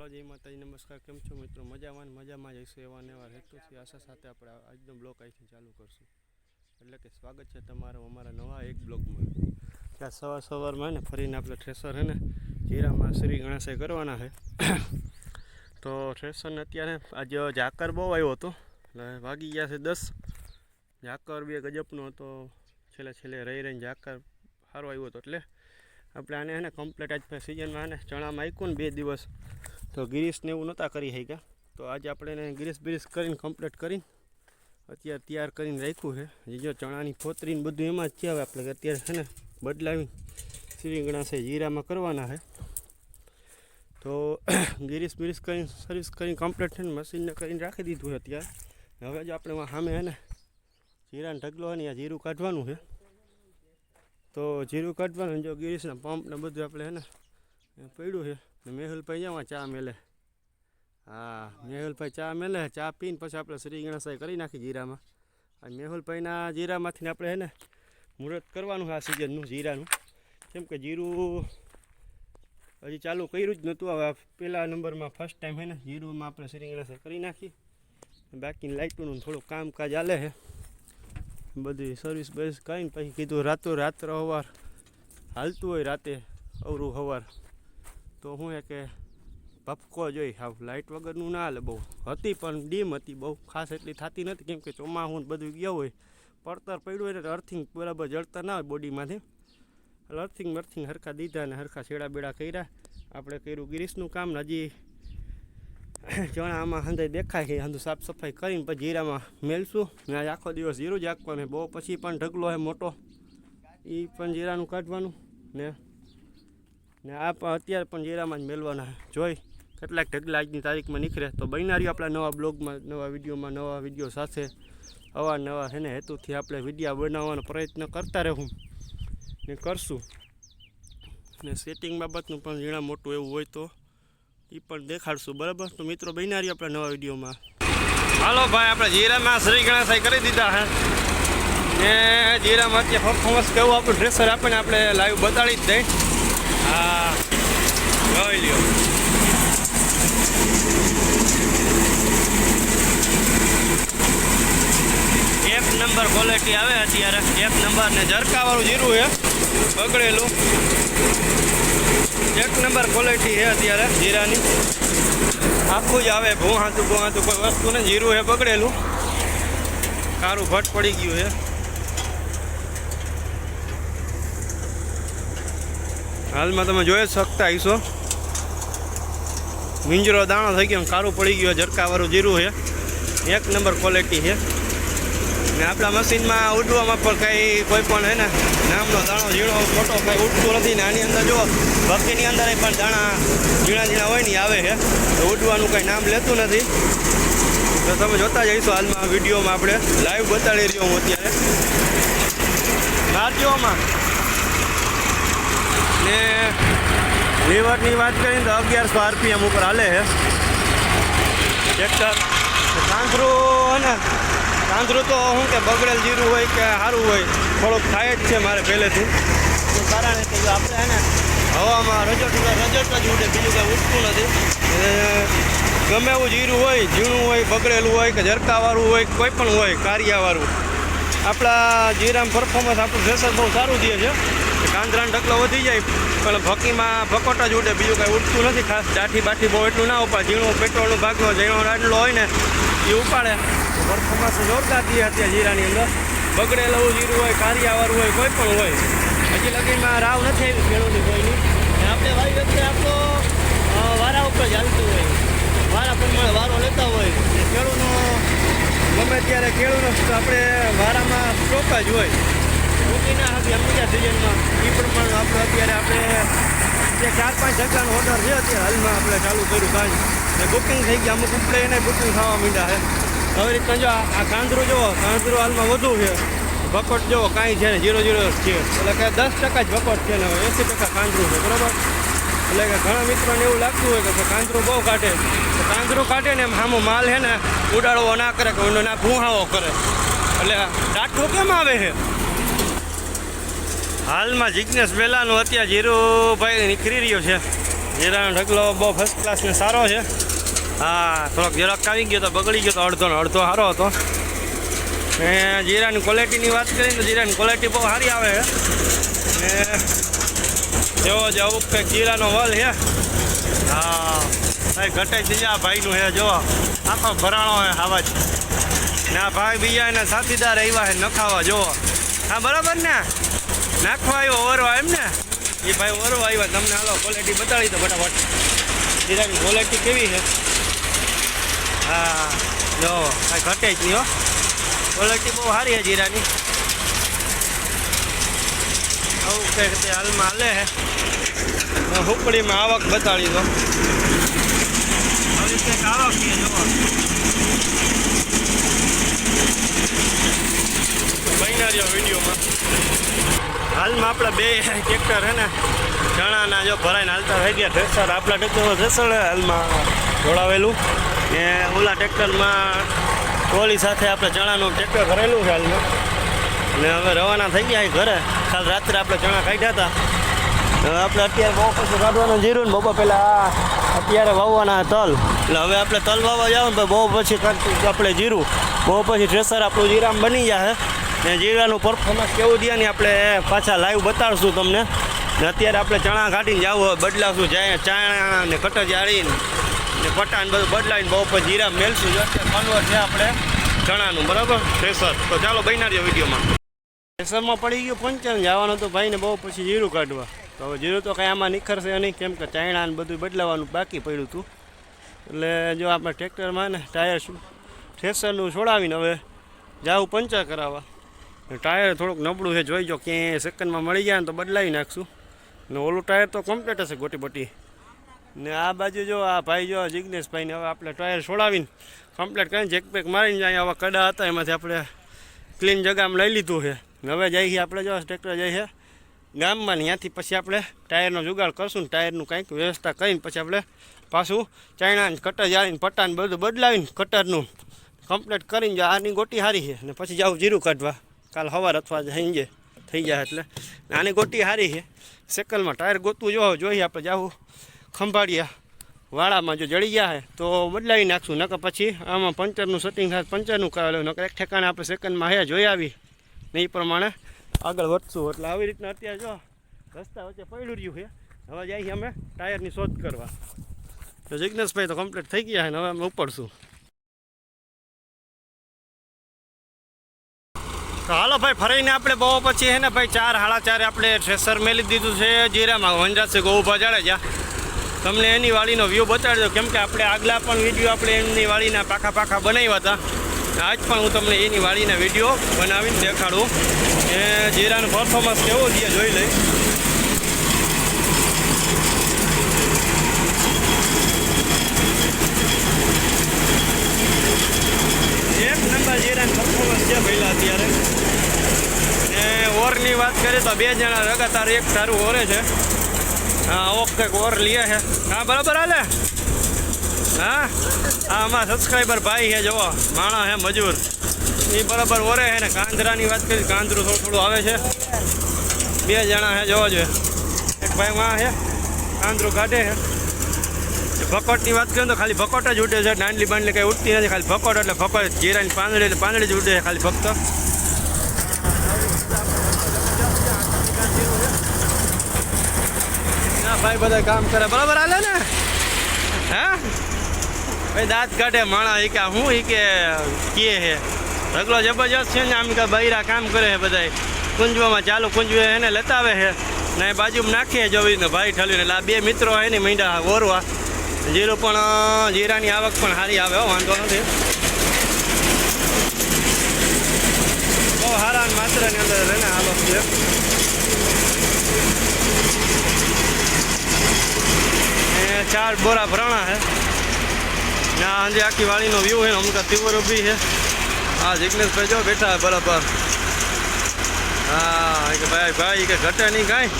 Hello, જય માતાજી, નમસ્કાર. કેમ છો મિત્રો? મજામાં મજામાં જઈશું એવા ને એવા હેતુથી આશા સાથે આપણે આજનો બ્લોક અહીંથી ચાલુ કરશું. એટલે કે સ્વાગત છે તમારું અમારા નવા એક બ્લોગમાં. ત્યાં સવાર સવારમાં ને ફરીને આપણે થ્રેસર હે ને, જીરામાં શ્રી ગણેશે કરવાના છે તો થ્રેસરને અત્યારે આજે ઝાકર બહુ આવ્યો હતો. એટલે વાગી ગયા છે દસ. ઝાકર બે ગજબનો હતો. છેલ્લે છેલ્લે રહી રહીને ઝાકર સારો આવ્યો હતો. એટલે આપણે આને હે ને કમ્પ્લીટ આજ સિઝનમાં આને ચણામાં આપ્યું ને બે દિવસ. તો ગિરીશને એવું નહોતા કરી શક્યા. તો આજે આપણે એને ગિરીશ બિરીશ કરીને કમ્પ્લીટ કરીને અત્યારે તૈયાર કરીને રાખ્યું છે. જો ચણાની ફોતરીને બધું એમાં જ છે આપણે અત્યારે છે ને બદલાવી શ્રીંગણા છે, જીરામાં કરવાના છે. તો ગિરીશ બિરીશ કરીને સર્વિસ કરીને કમ્પ્લીટ છે ને મશીનને કરીને રાખી દીધું છે અત્યારે. હવે જો આપણે સામે છે ને જીરાને ઢગલો આ જીરું કાઢવાનું છે. તો જીરું કાઢવાનું જો ગિરીશના પંપને બધું આપણે છે ને પડ્યું છે. ને મેહુલભાઈ જવા ચા મેલે. હા મેહુલભાઈ ચા મેલે, ચા પીને પછી આપણે શ્રી ગણેશાઈ કરી નાખી જીરામાં. અને મેહુલભાઈના જીરામાંથી આપણે હે ને મુહૂર્ત કરવાનું આ સિઝનનું જીરાનું. કેમ કે જીરું હજી ચાલુ કર્યું જ નહોતું, હવે પહેલા નંબરમાં ફર્સ્ટ ટાઈમ હે ને જીરુંમાં આપણે શ્રી ગણેશાઈ કરી નાખી. બાકી લાઇટોનું થોડું કામકાજ હાલે છે બધી સર્વિસ બર્વિસ કરીને પછી કીધું રાતો રાત્ર સવાર હાલતું હોય રાતે અવરું સવાર તો શું હે કે ભપકો જોઈ હાવ. લાઇટ વગરનું ના હાલે, બહુ હતી પણ ડીમ હતી, બહુ ખાસ એટલી થતી નથી, કેમ કે ચોમાસું બધું ગયા હોય. પડતર પડ્યું હોય એટલે અર્થિંગ બરાબર જળતા ના હોય બોડીમાંથી એટલે અર્થિંગ અર્થિંગ હરખા દીધા ને હરખા છેડા બેડા કર્યા. આપણે કર્યું ગિરીશનું કામ ને હજી ચણા આમાં હંધાઈ દેખાય છે, હંધું સાફ સફાઈ કરીને પછી જીરામાં મેલશું. ને આજે આખો દિવસ જીરું જ આંકવાનું બહુ પછી પણ ઢગલો છે મોટો. એ પણ જીરાનું કાઢવાનું ને ને આ અત્યારે પણ જીરામાં જ મેળવાના જોઈ, કેટલાક ઢગલા આજની તારીખમાં નીકળે. તો બન્યા આપણા નવા બ્લોગમાં, નવા વિડીયોમાં, નવા વીડિયો સાથે. અવારનવા છે ને હેતુથી આપણે વિડીયા બનાવવાનો પ્રયત્ન કરતા રહેવું ને કરશું. ને સેટિંગ બાબતનું પણ ઝીણા મોટું એવું હોય તો એ પણ દેખાડશું, બરાબર? તો મિત્રો બનારી આપણા નવા વિડીયોમાં. હાલો ભાઈ, આપણે જીરામાં શ્રી ગણેશાઈ કરી દીધા હે. ને જીરામાં અત્યારે પરફોર્મન્સ કેવું આપણું ડ્રેસર આપણને આપણે લાઈવ બતાડી જ દઈ હા જોઈ લ્યો એક નંબર ક્વોલિટી આવે અત્યારે. એક નંબર ને ઝરકાવાળું જીરું છે. બગડેલું. એક નંબર ક્વોલિટી છે અત્યારે જીરાની. આખું જ આવે ભૂહાતું ભૂહાતું. કોઈ વસ્તુ ને જીરું છે, બગડેલું. કારું ભટ પડી ગયું છે. હાલમાં તમે જોઈ શકતા હશો. મિંજરો દાણો થઈ ગયો કારું પડી ગયું ઝરકાવાળું જીરું છે. એક નંબર ક્વોલિટી છે. ને આપણા મશીનમાં ઉડવામાં પણ કંઈ કોઈ પણ હે ને, નામનો દાણો, ઝીણો, ખોટો કંઈ ઉડતું નથી. ને આની અંદર જો, ભક્તિની અંદર પણ દાણા ઝીણા ઝીણા હોય ને આવે છે. તો ઉડવાનું કંઈ નામ લેતું નથી. તો તમે જોતા જઈશું હાલમાં વિડીયોમાં આપણે. લાઈવ બતાડી રહ્યો હું અત્યારે. નારજીઓમાં ને લીવરની વાત કરીએ તો અગિયારસો આરપીએમ ઉપર હાલે છે. ટ્રેક્ટર. કાંદરું ને કાંદરું તો શું કે બગડેલ જીરું હોય કે સારું હોય થોડુંક થાય જ છે મારે પહેલેથી. કારણે કે આપણે હે ને હવામાં રજટ રજટ જ ઉડે બીજું કાંઈ ઉઠતું નથી. ગમે એવું જીરું હોય ઝીણું હોય બગડેલું હોય કે ઝરકાવાળું હોય કોઈ પણ હોય કારિયાવાળું. આપણા જીરામ પરફોર્મન્સ આપણું પ્રેશર બહુ સારું દે છે. કાંદરાનો ઢગલો વધી જાય, પણ ભકીમાં ભકોટ જ ઉડે, બીજું કાંઈ ઉડતું નથી ખાસ. દાઠી બાઠી બહુ એટલું ના ઉપાડે. ઝીણું પેટ્રોલનું ભાગનો ઝીણો રાડલો હોય ને એ ઉપાડે. પરફોર્મન્સ જોરદાર થઈ અત્યારે જીરાની અંદર. બગડેલું જીરું હોય કારિયાવાળું હોય, કોઈ પણ હોય. હજી લગીમાં રાવ નથી આવી ખેડૂતની કોઈની. આપણે વારી વખતે આપણો વારા ઉપર જ હાલતું હોય. વારા પ્રમાણે વારો લેતા હોય. ખેડૂતનો ગમે ત્યારે ખેડૂતનો આપણે વારામાં સ્ટોક જ હોય. મૂકી ના હતી એમ બીજા સિઝનમાં એ પણ આપણે અત્યારે આપણે જે ચાર પાંચ જગ્યાનો ઓર્ડર છે અત્યારે હાલમાં આપણે ચાલુ કર્યું કાંઈ. ને બુકિંગ થઈ ગયા, અમુક ઉપડે એને બુકિંગ થવા માંડ્યા છે. હવે રીતના જો આ કાંદરું જુઓ કાંદરું હાલમાં વધુ છે. ભકોટ જુઓ, કાંઈ છે ને જીરો જીરો છે. એટલે કે દસ ટકા જ ભકોટ છે ને એંસી ટકા કાંદરું છે, બરાબર? એટલે કે ઘણા મિત્રોને એવું લાગતું હોય કે કાંદરું બહુ કાઢે. તો કાંદરું કાઢે ને એમ સામો માલ છે ને, ઉડાડવો ના કરે કે ઓનો ના ભૂહાવો કરે. એટલે ડાઠો કેમ આવે છે? હાલમાં જિજ્ઞેશ વેલાનું અત્યારે જીરુભાઈ નીકળી રહ્યો છે. જીરાનો ઢગલો બહુ ફર્સ્ટ ક્લાસને સારો છે. હા, થોડોક જરાક આવી ગયો તો બગડી ગયો તો અડધો અડધો સારો હતો. ને જીરાની ક્વોલિટીની વાત કરીએ તો જીરાની ક્વોલિટી બહુ સારી આવે છે. ને જેવો જ અમુક કંઈક જીરાનો વલ છે. હા, ભાઈ ઘટે જ ભાઈનું છે, જો. આખો ભરાણો હોય આવા જ ને ભાઈ બીજા એના સાથીદાર આવ્યા છે નખાવા જુઓ હા, બરાબર ને? નાખવા આવ્યો ઓરવા એમ ને? એ ભાઈ ઓરવા આવ્યા. તમને હાલો ક્વોલિટી બતાડી દો ફટાફટ. જીરાની ક્વોલિટી કેવી છે? હા, જો, કાંઈ ઘટે જ નહીં હો. ક્વોલિટી બહુ સારી છે જીરાની. આવું કંઈક તે હાલમાં હાલે છે હુકડીમાં આવક બતાડી દો આવી કંઈક બન્યા રહ્યો વિડીયોમાં. હાલમાં આપણે બે ટ્રેક્ટર હે ને ચણાના જો ભરાઈને હાલતા થઈ ગયા. થ્રેસર આપણા ટ્રેક્ટરમાં થ્રેસર હાલમાં જોડાવેલું. ને ઓલા ટ્રેક્ટરમાં ટ્રોલી સાથે આપણે ચણાનું ટ્રેક્ટર ભરેલું છે હાલમાં. ને હવે રવાના થઈ ગયા ઘરે. કાલ રાત્રે આપણે ચણા કાઢ્યા હતા. આપણે અત્યારે બહુ પછી કાઢવાનું જીરું ને બપોર પહેલાં અત્યારે વાવવાના તલ. એટલે હવે આપણે તલ વાવવા જાવ ને તો બહુ પછી આપણે જીરું. બહુ પછી ડ્રેસર આપણું જીરામ બની જાય ને જીરાનું પરફોર્મન્સ કેવું દે ને આપણે પાછા લાઈવ બતાડશું તમને. ને અત્યારે આપણે ચણા કાઢીને જવું હોય બદલાશું જાય ચણા ને કટર જાળીને ને પટાણ બધું બદલાવીને બહુ પછી જીરા મેલશું. અત્યારે કન્વર્ટ છે આપણે ચણાનું બરાબર? પ્રેશર. તો ચાલો રહ્યો વિડીયોમાં. પ્રેશરમાં પડી ગયું પંચર જવાનું તો ભાઈને બહુ પછી જીરું કાઢવા. તો હવે જીરું તો કાંઈ આમાં નિખરશે નહીં કેમ કે ચાયણા ને બધું બદલાવાનું બાકી પડ્યું હતું. એટલે જો આપણે ટ્રેક્ટરમાં ને ટાયર શું થ્રેસરનું છોડાવીને હવે જાવું પંચર કરાવવા. ટાયર થોડુંક નબળું છે, જોઈ જો ક્યાંય સેકન્ડમાં મળી જાય ને તો બદલાવી નાખશું. ને ઓલું ટાયર તો કમ્પ્લીટ હશે ગોટી બોટી. ને આ બાજુ જો, આ ભાઈ જો જિજ્ઞેશભાઈને હવે આપણે ટાયર છોડાવીને કમ્પ્લીટ કરીને જેક પેક મારીને જાય. આવા કડા હતા, એમાંથી આપણે ક્લીન જગામાં લઈ લીધું છે. ને હવે જઈએ આપણે જો ટ્રેક્ટર જઈએ છે ગામમાં. ને ત્યાંથી પછી આપણે ટાયરનો જુગાડ કરશું ને ટાયરનું કંઈક વ્યવસ્થા કરીને પછી આપણે પાછું ચાઇના કટર જાળીને, પટ્ટાને બધું બદલાવીને કટરનું કમ્પ્લીટ કરીને જો, આની ગોટી સારી છે. ને પછી જાઉં જીરું કાઢવા. કાલ સવાર અથવા સાંજે થઈ જાય એટલે. નાની ગોટી સારી છે. સેકલમાં ટાયર ગોતું જો જોઈએ આપણે જાવું ખંભાળિયા વાળામાં જો જળી ગયા છે તો બદલાવી નાખશું. નકર પછી આમાં પંચરનું સેટિંગ થાય, પંચરનું કરાવેલું નકર એક ઠેકાણે આપણે સેકન્ડમાં હે, જોઈ આવી. ને એ પ્રમાણે આગળ વધશું. એટલે આવી રીતના અત્યારે જો રસ્તા વચ્ચે પડ્યું રહ્યું છે. હવે છે અમે ટાયરની શોધ કરવા. તો જિજ્ઞેશભાઈ તો કમ્પ્લીટ થઈ ગયા છે ને હવે અમે ઉપડશું. તો હાલો ભાઈ, ફરીને આપણે બહુ પછી હે ને ભાઈ, ચાર સાડા ચારે આપણે થ્રેસર મેલી દીધું છે, જીરામાં. વનરાજસિંહ જાડે જા. તમને એની વાડીનો વ્યૂ બતાડજો. કેમ કે આપણે આગલા પણ વીડિયો આપણે એમની વાડીના પાખા પાખા બનાવ્યા હતા. આજ પણ હું તમને એની વાડીના વીડિયો બનાવીને દેખાડું. એ જીરાનું પરફોર્મન્સ કેવું છે, જોઈ લઈ. એક નંબર જીરાનું પરફોર્મન્સ છે પહેલાં અત્યારે. ઓરની વાત કરીએ તો બે જણા લગાતાર એક સારું ઓરે છે. હા, ઓકે ઓર લીએ છે હા, બરાબર હાલે? હા? હા આમાં સબસ્ક્રાઈબર ભાઈ છે જુઓ, માણા હે, મજૂર. એ બરાબર ઓરે છે ને, કાંદરાની વાત કરી કાંદરું થોડું થોડું આવે છે. બે જણા છે જોવો જોઈએ એક ભાઈ માં છે કાંદરું કાઢે છે ભકોટની વાત કરીએ તો ખાલી ભકોટ જ ઉડે છે દાંડલી બાંડલી કંઈ ઉડતી નથી, ખાલી ભકોટ એટલે ભકોટ, જીરાની પાંદડી એટલે પાંદડી જ ઉડે છે, ખાલી ફક્ત ભાઈ બધા કામ કરે. બરાબર હાલે ને? હે? ભાઈ દાંત કાઢે માણા એ કે, હું એ કે કીએ હે? ઢગલો જબરજસ્ત છે ને, આમ કે બૈરા કામ કરે છે બધા કુંજવામાં ચાલુ કુંજવે એને લતાવે છે ને બાજુમાં નાખીએ જોવીને ભાઈ ઠલ્યું એટલે આ બે મિત્રો હોય ને મીંડા ઓરવા. જીરું પણ જીરાની આવક પણ સારી આવે વાંધો નથી. બહુ સારા માત્રની અંદર ને આવક છે એ ચાર બોરા ભરાણા છે ને આ આખી વાળીનો વ્યૂ ને અમુક તીવર ઊભી છે હા. જિગ્નેશભાઈ જો બેઠા બરાબર. હા કે ભાઈ ભાઈ કે ઘટે નહીં કાંઈ.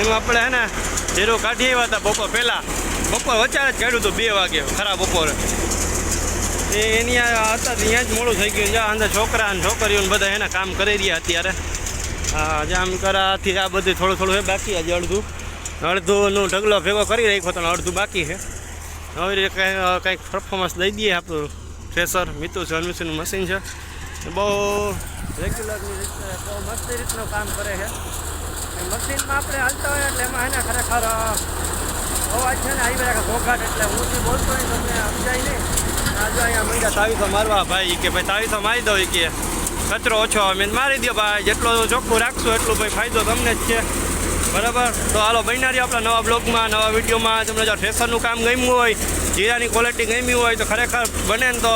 એમાં આપણે હે ને ઝેરો કાઢી આવ્યા હતા બપોર પહેલાં. બપોર વચારે જ કાઢ્યું હતું બે વાગે, ખરા બપોરે. એ એની હતા, ત્યાં જ મોડું થઈ ગયું. જ્યાં અંદર છોકરા અને છોકરીઓને બધા એના કામ કરી રહ્યા અત્યારે. હા જામ કરાથી આ બધું થોડું થોડું હે, બાકી આજે અડધું. અડધુંનો ઢગલો ભેગો કરી રાખ્યો તો અડધું બાકી છે. હવે રીતે કંઈ કંઈક પરફોર્મન્સ દઈ દઈએ આપણું ફ્રેશર મિતુ છે, અન્વેષણનું મશીન છે. બહુ રેગ્યુલરની રીતે બહુ મસ્ત રીતનું કામ કરે છે. મશીનમાં આપણે હાલતા હોય એટલે એમાં એને ખરેખર અવાજ છે ને આવી બધા ઘોઘાટ એટલે હું જે બોલતો હોય તમને સમજાય નહીં. આજે અહીંયા મંડ્યા તાવીસો મારવા ભાઈ કે ભાઈ તાવીસો મારી દો કે કચરો ઓછો આવે. મેં મારી દો ભાઈ, જેટલો ચોખ્ખું રાખશું એટલું ભાઈ ફાયદો તમને જ છે. બરાબર? તો હાલો, બન્યા આપણા નવા બ્લોગમાં, નવા વિડીયોમાં. તમને જો ફેશનનું કામ ગમ્યું હોય, જીરાની ક્વોલિટી ગમી હોય, તો ખરેખર બને ને તો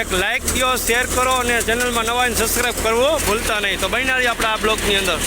એક લાઇક દો શેર કરો અને ચેનલમાં નવા સબસ્ક્રાઈબ કરવો ભૂલતા નહીં. તો બન્યા આપણા આ બ્લોગની અંદર.